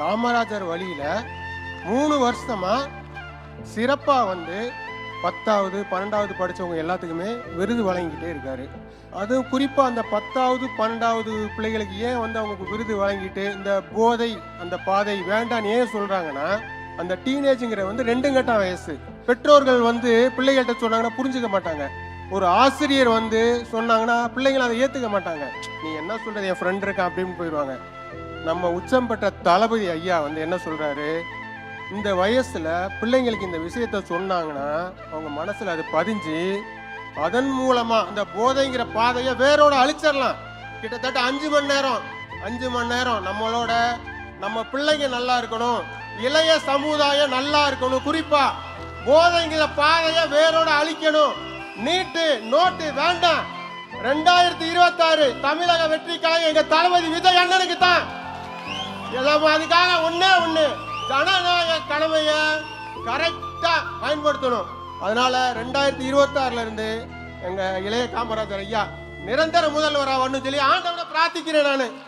காமராஜர் வழியில் மூணு வருஷமாக சிறப்பாக வந்து பத்தாவது பன்னெண்டாவது படித்தவங்க எல்லாத்துக்குமே விருது வழங்கிக்கிட்டே இருக்காரு. அதுவும் குறிப்பாக அந்த பத்தாவது பன்னெண்டாவது பிள்ளைகளுக்கு ஏன் வந்து அவங்களுக்கு விருது வழங்கிட்டு இந்த போதை அந்த பாதை வேண்டான்னு ஏன் சொல்கிறாங்கன்னா அந்த டீனேஜுங்கிற வந்து ரெண்டு கட்ட வயசு. பெற்றோர்கள் வந்து பிள்ளைகள்கிட்ட சொன்னாங்கன்னா புரிஞ்சுக்க மாட்டாங்க. ஒரு ஆசிரியர் வந்து சொன்னாங்கன்னா பிள்ளைங்களை அதை ஏற்றுக்க மாட்டாங்க. நீ என்ன சொல்கிறது என் ஃப்ரெண்ட் இருக்கான் அப்படின்னு போயிடுவாங்க. நம்ம உச்சம் பெற்ற தளபதி ஐயா வந்து என்ன சொல்கிறாரு இந்த வயசில் பிள்ளைங்களுக்கு இந்த விஷயத்த சொன்னாங்கன்னா அவங்க மனசில் அது பதிஞ்சு அதன் மூலமாக அந்த போதைங்கிற பாதையை வேரோட அழிச்சிடலாம். கிட்டத்தட்ட அஞ்சு மணி நேரம் அஞ்சு மணி நேரம் நம்மளோட நம்ம பிள்ளைங்க நல்லா இருக்கணும் இளைய சமுதாயம் நல்லா இருக்கணும். குறிப்பா போதைங்கிற பாதையை வேரோட அழிக்கணும். நீட்டு நோட்டு வேண்டாம். ரெண்டாயிரத்தி இருபத்தாறு தமிழக வெற்றிக்காக எங்க தளபதி விஜய் அண்ணனுக்கு தான் நம்ம அதுக்காக ஒண்ணே ஒண்ணு. ஜனநாயக கடமைய கரெக்டா பயன்படுத்தணும். அதனால ரெண்டாயிரத்தி இருபத்தி இருந்து எங்க இளைய காமராஜர் ஐயா நிரந்தர முதல்வரா வரணும்னு சொல்லி ஆண்டவனை பிரார்த்திக்கிறேன் நான்.